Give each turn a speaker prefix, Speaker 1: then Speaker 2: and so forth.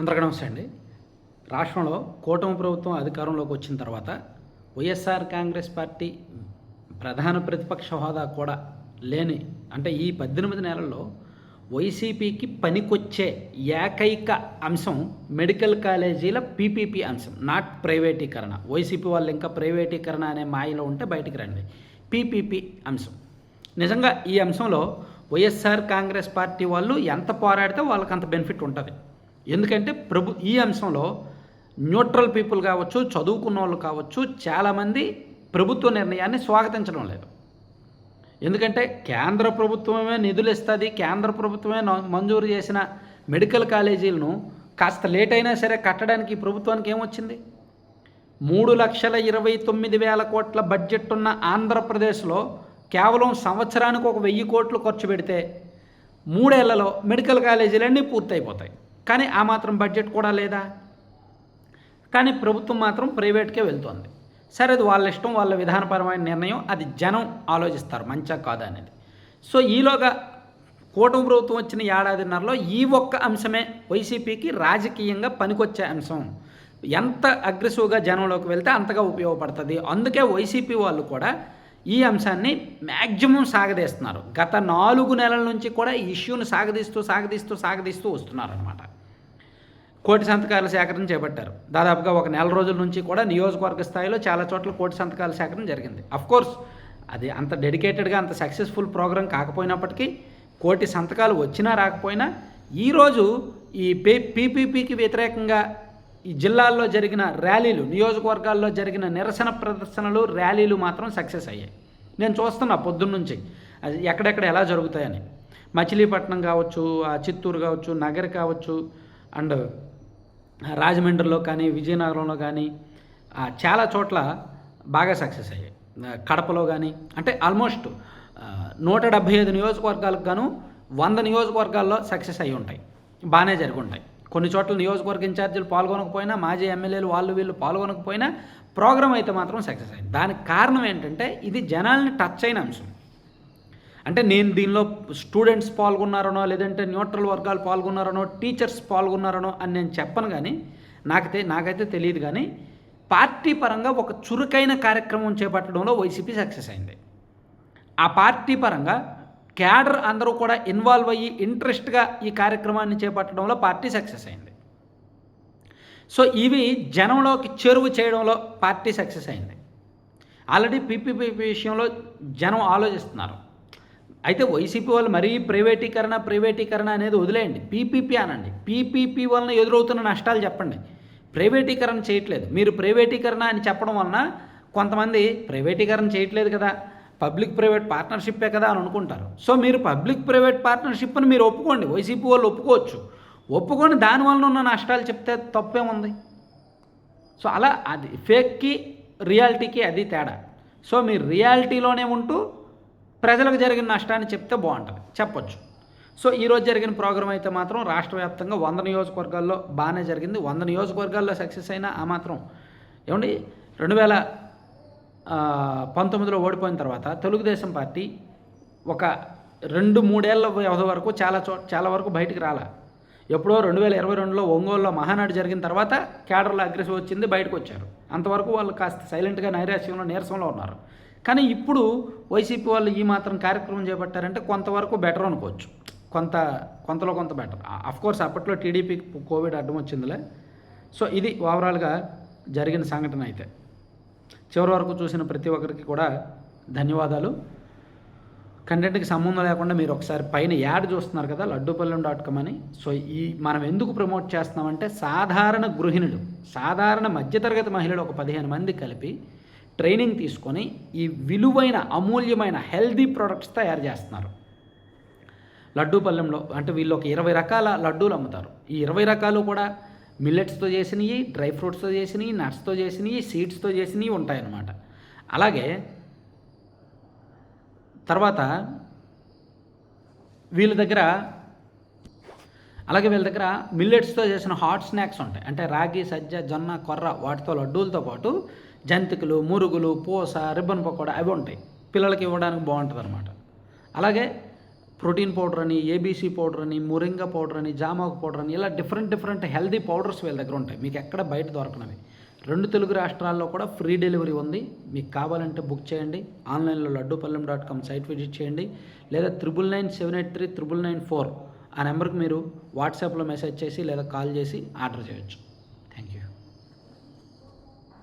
Speaker 1: అందరికీ నమస్తే అండి రాష్ట్రంలో కూటమి ప్రభుత్వం అధికారంలోకి వచ్చిన తర్వాత వైఎస్ఆర్ కాంగ్రెస్ పార్టీ ప్రధాన ప్రతిపక్ష హోదా కూడా లేని అంటే ఈ పద్దెనిమిది నెలల్లో వైసీపీకి పనికొచ్చే ఏకైక అంశం మెడికల్ కాలేజీల పీపీపీ అంశం నాట్ ప్రైవేటీకరణ. వైసీపీ వాళ్ళు ఇంకా ప్రైవేటీకరణ అనే మాయలో ఉంటే బయటికి రండి. పీపీపీ అంశం. నిజంగా ఈ అంశంలో వైఎస్ఆర్ కాంగ్రెస్ పార్టీ వాళ్ళు ఎంత పోరాడితే వాళ్ళకి అంత బెనిఫిట్ ఉంటుంది. ఎందుకంటే ప్రభు ఈ అంశంలో న్యూట్రల్ పీపుల్ కావచ్చు చదువుకున్న వాళ్ళు కావచ్చు చాలామంది ప్రభుత్వ నిర్ణయాన్ని స్వాగతించడం లేదు. ఎందుకంటే కేంద్ర ప్రభుత్వమే నిధులు ఇస్తుంది కేంద్ర ప్రభుత్వమే మంజూరు చేసిన మెడికల్ కాలేజీలను కాస్త లేట్ అయినా సరే కట్టడానికి ప్రభుత్వానికి ఏమొచ్చింది మూడు లక్షల ఇరవై తొమ్మిది వేల కోట్ల బడ్జెట్ ఉన్న ఆంధ్రప్రదేశ్లో కేవలం సంవత్సరానికి ఒక వెయ్యి కోట్లు ఖర్చు పెడితే మూడేళ్ళలో మెడికల్ కాలేజీలన్నీ పూర్తయిపోతాయి. కానీ ఆ మాత్రం బడ్జెట్ కూడా లేదా? కానీ ప్రభుత్వం మాత్రం ప్రైవేట్కే వెళ్తోంది. సరే అది వాళ్ళ ఇష్టం వాళ్ళ విధానపరమైన నిర్ణయం అది జనం ఆలోచిస్తారు మంచా కాదా అనేది. సో ఈలోగా కూటమి ప్రభుత్వం వచ్చిన ఏడాదిన్నరలో ఈ ఒక్క అంశమే వైసీపీకి రాజకీయంగా పనికొచ్చే అంశం. ఎంత అగ్రెసివ్గా జనంలోకి వెళ్తే అంతగా ఉపయోగపడుతుంది. అందుకే వైసీపీ వాళ్ళు కూడా ఈ అంశాన్ని మ్యాక్సిమం సాగదీస్తున్నారు. గత నాలుగు నెలల నుంచి కూడా ఈ ఇష్యూని సాగదీస్తూ సాగదీస్తూ సాగదీస్తూ వస్తున్నారనమాట కోటి సంతకాల సేకరణ చేపట్టారు. దాదాపుగా ఒక నెల రోజుల నుంచి కూడా నియోజకవర్గ స్థాయిలో చాలా చోట్ల కోటి సంతకాల సేకరణ జరిగింది. కోర్స్ అది అంత డెడికేటెడ్గా అంత సక్సెస్ఫుల్ ప్రోగ్రాం కాకపోయినప్పటికీ కోటి సంతకాలు వచ్చినా రాకపోయినా ఈరోజు ఈ పే పీపీపీకి వ్యతిరేకంగా ఈ జిల్లాల్లో జరిగిన ర్యాలీలు నియోజకవర్గాల్లో జరిగిన నిరసన ప్రదర్శనలు ర్యాలీలు మాత్రం సక్సెస్ అయ్యాయి. నేను చూస్తున్నా పొద్దున్నుంచి అది ఎక్కడెక్కడ ఎలా జరుగుతాయని. మచిలీపట్నం కావచ్చు ఆ చిత్తూరు కావచ్చు నగర్ కావచ్చు అండ్ రాజమండ్రిలో కానీ విజయనగరంలో కానీ చాలా చోట్ల బాగా సక్సెస్ అయ్యాయి. కడపలో కానీ అంటే ఆల్మోస్ట్ నూట డెబ్భై ఐదు నియోజకవర్గాలకు గాను వంద నియోజకవర్గాల్లో సక్సెస్ అయి ఉంటాయి. బాగానే జరుగుంటాయి. కొన్ని చోట్ల నియోజకవర్గ ఇన్ఛార్జీలు పాల్గొనకపోయినా మాజీ ఎమ్మెల్యేలు వాళ్ళు వీళ్ళు పాల్గొనకపోయినా ప్రోగ్రామ్ అయితే మాత్రం సక్సెస్ అయింది దానికి కారణం ఏంటంటే ఇది జనాల్ని టచ్ అయిన అంశం. అంటే నేను దీనిలో స్టూడెంట్స్ పాల్గొన్నారనో లేదంటే న్యూట్రల్ వర్గాలు పాల్గొన్నారనో టీచర్స్ పాల్గొన్నారనో అని నేను చెప్పను కానీ నాకైతే నాకైతే తెలియదు కానీ పార్టీ పరంగా ఒక చురుకైన కార్యక్రమం చేపట్టడంలో వైసీపీ సక్సెస్ అయింది. ఆ పార్టీ పరంగా క్యాడర్ అందరూ కూడా ఇన్వాల్వ్ అయ్యి ఇంట్రెస్ట్గా ఈ కార్యక్రమాన్ని చేపట్టడంలో పార్టీ సక్సెస్ అయింది. సో ఇవి జనంలోకి చేరువ చేయడంలో పార్టీ సక్సెస్ అయింది. ఆల్రెడీ పీపీపీ విషయంలో జనం ఆలోచిస్తున్నారు. అయితే వైసీపీ వాళ్ళు మరీ ప్రైవేటీకరణ ప్రైవేటీకరణ అనేది వదిలేయండి. పీపీపీ అనండి. పీపీపీ వలన ఎదురవుతున్న నష్టాలు చెప్పండి. ప్రైవేటీకరణ చేయట్లేదు. మీరు ప్రైవేటీకరణ అని చెప్పడం వలన కొంతమంది ప్రైవేటీకరణ చేయట్లేదు కదా. పబ్లిక్ ప్రైవేట్ పార్ట్నర్షిప్పే కదా అని అనుకుంటారు. సో మీరు పబ్లిక్ ప్రైవేట్ పార్ట్నర్షిప్ని మీరు ఒప్పుకోండి. వైసీపీ వాళ్ళు ఒప్పుకోవచ్చు. ఒప్పుకొని దాని వలన ఉన్న నష్టాలు చెప్తే తప్పేముంది? సో అలా అది ఫేక్కి రియాలిటీకి అది తేడా. సో మీరు రియాలిటీలోనే ఉంటూ ప్రజలకు జరిగిన నష్టాన్ని చెప్తే బాగుంటుంది. చెప్పొచ్చు. సో ఈరోజు జరిగిన ప్రోగ్రామ్ అయితే మాత్రం రాష్ట్ర వ్యాప్తంగా వంద నియోజకవర్గాల్లో బాగానే జరిగింది. వంద నియోజకవర్గాల్లో సక్సెస్ అయినా ఆ మాత్రం ఏమండి? రెండు వేల పంతొమ్మిదిలో ఓడిపోయిన తర్వాత తెలుగుదేశం పార్టీ ఒక రెండు మూడేళ్ళ వ్యవధి వరకు చాలా చో చాలా వరకు బయటికి రాలే. ఎప్పుడో రెండు వేల ఇరవై రెండులో ఒంగోలులో మహానాడు జరిగిన తర్వాత కేడర్లో అగ్రెసివ్ వచ్చింది బయటకు వచ్చారు. అంతవరకు వాళ్ళు కాస్త సైలెంట్గా నైరాశ్యంలో నీరసంలో ఉన్నారు. కానీ ఇప్పుడు వైసీపీ వాళ్ళు ఈ మాత్రం కార్యక్రమం చేపట్టారంటే కొంతవరకు బెటర్ అనుకోవచ్చు. కొంత కొంతలో కొంత బెటర్. అఫ్ కోర్స్ అప్పట్లో టీడీపీ కోవిడ్ అడ్డం వచ్చిందిలే. సో ఇది ఓవరాల్గా జరిగిన సంఘటన అయితే. చివరి వరకు చూసిన ప్రతి ఒక్కరికి కూడా ధన్యవాదాలు. కంటెంట్కి సంబంధం లేకుండా మీరు ఒకసారి పైన యాడ్ చూస్తున్నారు కదా లడ్డూపల్లెం డాట్ కామ్ అని. సో ఈ మనం ఎందుకు ప్రమోట్ చేస్తున్నామంటే సాధారణ గృహిణులు సాధారణ మధ్యతరగతి మహిళలు ఒక పదిహేను మంది కలిపి ట్రైనింగ్ తీసుకొని ఈ విలువైన అమూల్యమైన హెల్దీ ప్రొడక్ట్స్ తయారు చేస్తున్నారు. లడ్డూపల్లెంలో అంటే వీళ్ళు ఒక ఇరవై రకాల లడ్డూలు అమ్ముతారు. ఈ ఇరవై రకాలు కూడా మిల్లెట్స్తో చేసినవి డ్రై ఫ్రూట్స్తో చేసినవి నట్స్తో చేసినవి సీడ్స్తో చేసినవి ఉంటాయన్నమాట. అలాగే తర్వాత వీళ్ళ దగ్గర అలాగే వీళ్ళ దగ్గర మిల్లెట్స్తో చేసిన హాట్ స్నాక్స్ ఉంటాయి. అంటే రాగి సజ్జ జొన్న కొర్ర వాటితో లడ్డూలతో పాటు జంతికలు మురుగులు పూస రిబ్బన్ పకోడా అవి ఉంటాయి. పిల్లలకి ఇవ్వడానికి బాగుంటుంది అనమాట అలాగే ప్రోటీన్ పౌడర్ అని ఏబీసీ పౌడర్ అని మురింగ పౌడర్ అని జామాకు పౌడర్ అని ఇలా డిఫరెంట్ డిఫరెంట్ హెల్దీ పౌడర్స్ వీళ్ళ దగ్గర ఉంటాయి. మీకు ఎక్కడ బయట దొరకనవి. రెండు తెలుగు రాష్ట్రాల్లో కూడా ఫ్రీ డెలివరీ ఉంది. మీకు కావాలంటే బుక్ చేయండి. ఆన్లైన్లో Laddupallem dot com site visit చేయండి. లేదా triple nine seven eight three triple nine four ఆ నెంబర్కి మీరు వాట్సాప్లో మెసేజ్ చేసి లేదా కాల్ చేసి ఆర్డర్ చేయొచ్చు.